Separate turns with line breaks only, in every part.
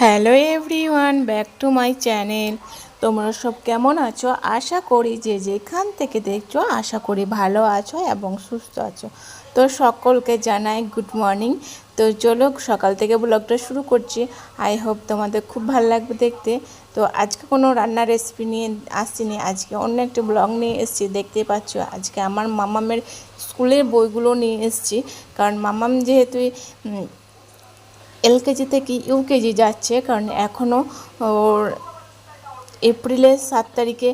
Hello everyone, back to my channel. তোমরা সব কেমন আছো? আশা করি যে যেখান থেকে দেখছ, আশা করি ভালো আছো এবং সুস্থ আছো। তো সকলকে জানাই গুড মর্নিং তো চলো সকাল থেকে ব্লগটা শুরু করছি। আই হোপ তোমাদের খুব ভালো লাগবে দেখতে। তো আজকে কোনো রান্নার রেসিপি নিয়ে আসছিনি আজকে অন্য একটা ব্লগ নিয়ে এসেছি। দেখতে পাচ্ছ, আজকে আমার মামামের স্কুলের বইগুলো নিয়ে এসেছি। কারণ মামাম যেহেতু এলকেজি থেকে ইউকেজি যাচ্ছে কারণ এখনও এপ্রিলের সাত তারিখে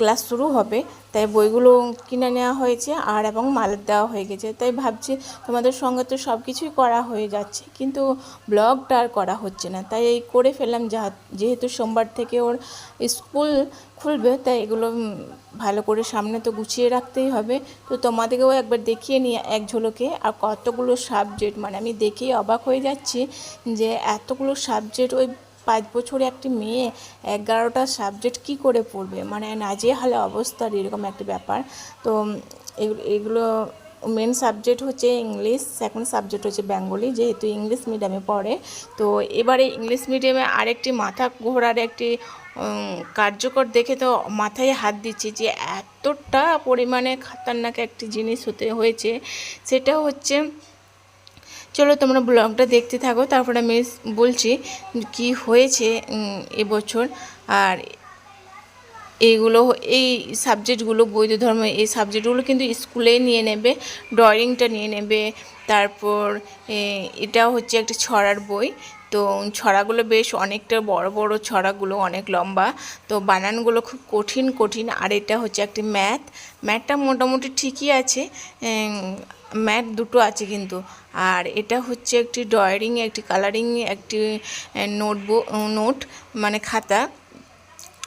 ক্লাস শুরু হবে, তাই বইগুলো কিনে নেওয়া হয়েছে আর এবং মালের দেওয়া হয়ে গেছে। তাই ভাবছি তোমাদের সঙ্গে তো সব কিছুই করা হয়ে যাচ্ছে, কিন্তু ব্লগটা আর করা হচ্ছে না। তাই এই করে ফেললাম যেহেতু সোমবার থেকে ওর স্কুল খুলবে, তাই এগুলো ভালো করে সামনে তো গুছিয়ে রাখতেই হবে। তো তোমাদেরকেও একবার দেখিয়ে নিয়ে এক ঝলকে, আর কতগুলো সাবজেক্ট মানে আমি দেখেই অবাক হয়ে যাচ্ছি যে এতগুলো সাবজেক্ট ওই পাঁচ বছরে একটি মেয়ে, এগারোটা সাবজেক্ট কি করে পড়বে? মানে নাজেহালে অবস্থার এরকম একটা ব্যাপার। তো এগুলো মেন সাবজেক্ট হচ্ছে ইংলিশ সেকেন্ড সাবজেক্ট হচ্ছে বেঙ্গলি যেহেতু ইংলিশ মিডিয়ামে পড়ে। তো, এবারে ইংলিশ মিডিয়ামে আরেকটি মাথা ঘোরার একটি কার্যকর দেখে তো মাথায় হাত দিচ্ছি যে, এতটা পরিমাণে খাতারনাক একটি জিনিস হতে, হয়েছে। সেটা হচ্ছে চলো তোমরা ব্লগটা দেখতে থাকো, তারপরে আমি বলছি কি হয়েছে এবছর। আর এইগুলো, এই সাবজেক্টগুলো, বৈধ ধর্ম, এই সাবজেক্টগুলো কিন্তু স্কুলে নিয়ে নেবে, ড্রয়িংটা নিয়ে নেবে, তারপর এটা হচ্ছে একটা ছড়ার বই। তো ছড়াগুলো বেশ অনেকটা বড় বড় ছড়াগুলো, অনেক লম্বা। তো বানানগুলো খুব কঠিন কঠিন। আর এটা হচ্ছে একটি ম্যাথ ম্যাথটা মোটামুটি ঠিকই আছে ম্যাট দুটো আছে কিন্তু। আর এটা হচ্ছে একটি ড্রয়িং একটি কালারিং, একটি নোটবুক নোট মানে খাতা।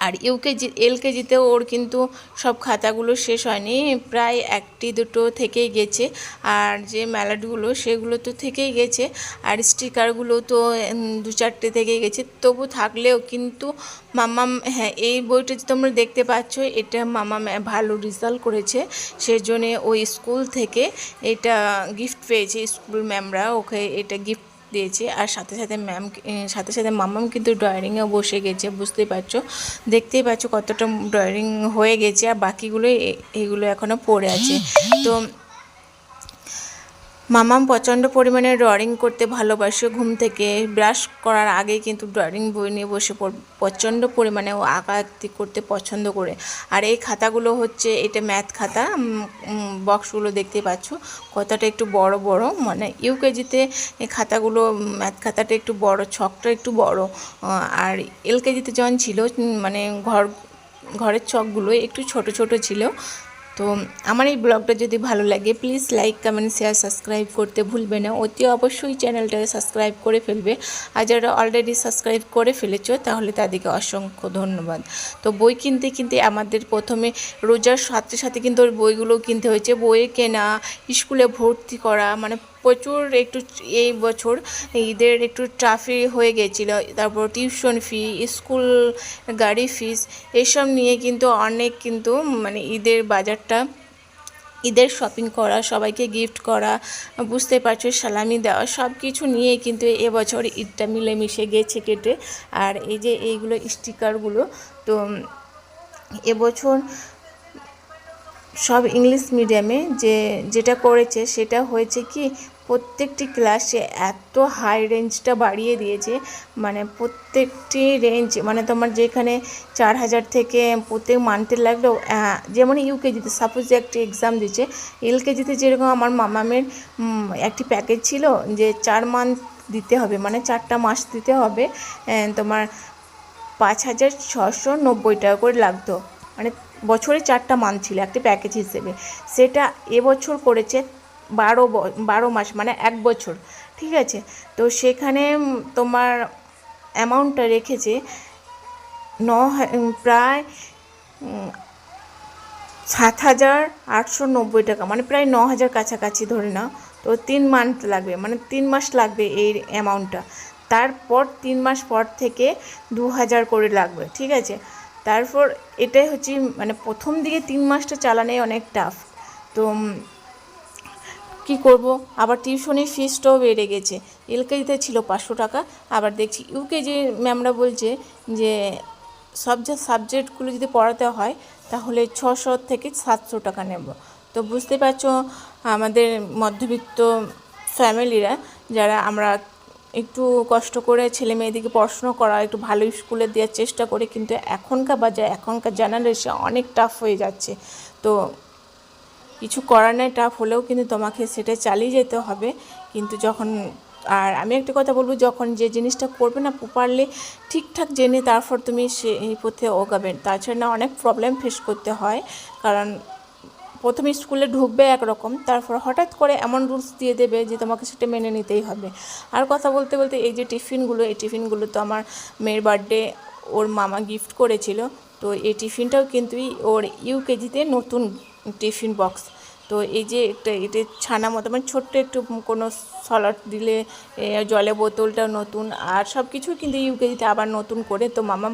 আর ইউকেজি এলকেজিতে ওর কিন্তু সব খাতাগুলো শেষ হয়নি, প্রায় একটি দুটো থেকেই গেছে। আর যে ম্যালাডগুলো সেগুলো তো থেকেই গেছে, আর স্টিকারগুলো তো দু চারটে থেকেই গেছে। তবু থাকলেও কিন্তু মামাম হ্যাঁ এই বইটা যে তোমরা দেখতে পাচ্ছ, এটা মামা ভালো রেজাল্ট করেছে। সেজন্যে ওই স্কুল থেকে এটা গিফট পেয়েছে, স্কুল ম্যামরা, ওকে এটা গিফট দিয়েছে আর সাথে সাথে ম্যাম সাথে সাথে মামাম কিন্তু ড্রয়িংয়েও বসে গেছে, বুঝতেই পারছ? দেখতেই পাচ্ছ কতটা ড্রয়িং হয়ে গেছে আর বাকিগুলো এগুলো এখনও পড়ে আছে। তো মামাম প্রচণ্ড পরিমাণে ড্রয়িং করতে ভালোবাসে ঘুম থেকে। ব্রাশ করার আগেই কিন্তু ড্রয়িং বই নিয়ে বসে প্রচণ্ড পরিমাণে ও আঁকা আঁকি করতে পছন্দ করে। আর এই খাতাগুলো হচ্ছে, এটা ম্যাথ খাতা বক্সগুলো দেখতে পাচ্ছ। কতটা একটু বড় বড় মানে ইউকেজিতে এই খাতাগুলো ম্যাথ খাতাটা একটু বড়, ছকটা একটু বড়। আর এলকেজিতে যখন ছিল মানে ঘর ঘরের ছকগুলো একটু ছোট ছোট ছিল। তো আমার এই ব্লগটা যদি ভালো লাগে please like comment share subscribe করতে ভুলবে না। অতি অবশ্যই চ্যানেলটাকে সাবস্ক্রাইব করে ফেলবে। আর যারা অলরেডি সাবস্ক্রাইব করে ফেলেছ, তাহলে তাদেরকে অসংখ্য ধন্যবাদ। তো বই কিনতে কিনতে আমাদের প্রথমে রোজার সাথে সাথে কিন্তু ওই বইগুলো কিনতে হয়েছে। বইয়ে কেনা, স্কুলে ভর্তি করা মানে প্রচুর একটু এই বছর ঈদের একটু ট্রাফি হয়ে গেছিল, তারপর টিউশন ফি স্কুল গাড়ি ফিস এসব নিয়ে কিন্তু অনেক কিন্তু মানে ঈদের বাজারটা, ঈদের শপিং করা, সবাইকে গিফট করা, বুঝতে পারছ, সালামি দেওয়া সব কিছু নিয়ে কিন্তু এবছর ঈদটা মিলেমিশে গেছে কেটে। আর এই যে এইগুলো স্টিকারগুলো তো এবছর সব ইংলিশ মিডিয়ামে যে, যেটা করেছে সেটা হয়েছে কি প্রত্যেকটি ক্লাসে এত হাই রেঞ্জটা বাড়িয়ে দিয়েছে মানে প্রত্যেকটি রেঞ্জ মানে তোমার যেখানে চার হাজার থেকে প্রত্যেক মান্থের লাগলেও আহ, যেমন ইউকেজিতে সাপোজ যে একটি এক্সাম দিচ্ছে এলকেজিতে যেরকম আমার মামামের একটি প্যাকেজ ছিল যে চার মান্থ দিতে হবে মানে চারটা মাস দিতে হবে তোমার পাঁচ হাজার ছশো নব্বই টাকা করে লাগতো। মানে বছরে চারটা মান্থ ছিল একটি প্যাকেজ হিসেবে। সেটা এবছর করেছে বারো বারো মাস মানে এক বছর, ঠিক আছে? তো সেখানে তোমার অ্যামাউন্টটা রেখেছে ন প্রায় সাত হাজার আটশো নব্বই টাকা মানে প্রায় ন হাজার কাছাকাছি, ধরে নাও। তো তিন মান্থ লাগবে মানে তিন মাস লাগবে এই অ্যামাউন্টটা তারপর তিন মাস পর থেকে দু হাজার করে লাগবে, ঠিক আছে? তারপর এটাই হচ্ছে মানে প্রথম দিকে তিন মাসটা চালানোই অনেক টাফ তো কি করব? আবার টিউশনের ফিসটাও বেড়ে গেছে। এলকেজিতে ছিল পাঁচশো টাকা। আবার দেখছি ইউকেজি ম্যামরা বলছে যে, সব যে সাবজেক্টগুলো যদি পড়াতে হয়, তাহলে ছশো থেকে সাতশো টাকা নেব। তো বুঝতে পারছ, আমাদের মধ্যবিত্ত ফ্যামিলিরা, যারা আমরা একটু কষ্ট করে ছেলে মেয়েদেরকে পড়াশুনো করা, একটু ভালো স্কুলে দেওয়ার চেষ্টা করি, কিন্তু এখনকার বাজার এখনকার জেনারেশন অনেক টাফ হয়ে যাচ্ছে। তো কিছু করার নেই টাফ হলেও কিন্তু তোমাকে সেটা চালিয়ে যেতে হবে। কিন্তু যখন, আর আমি একটা কথা বলব, যখন যে জিনিসটা করবে না প্রপারলি ঠিকঠাক জেনে তারপর তুমি সে, এই পথে ওগাবে। তাছাড়া অনেক প্রবলেম ফেস করতে হয়। কারণ প্রথমে স্কুলে ঢুকবে একরকম, তারপর হঠাৎ করে এমন রুলস দিয়ে দেবে যে তোমাকে সেটা মেনে নিতেই হবে। আর কথা বলতে বলতে এই যে টিফিনগুলো, এই টিফিনগুলো তো আমার মেয়ের বার্থডে ওর মামা গিফট করেছিল। তো এই টিফিনটাও কিন্তু ওর ইউকেজিতে নতুন টিফিন বক্স। তো এই যে একটা এটা ছানা মতো মানে ছোট্ট একটু কোনো সলাট দিলে জলে বোতলটা নতুন। আর সব কিছু কিন্তু ইউকেজিতে আবার নতুন করে। তো মামা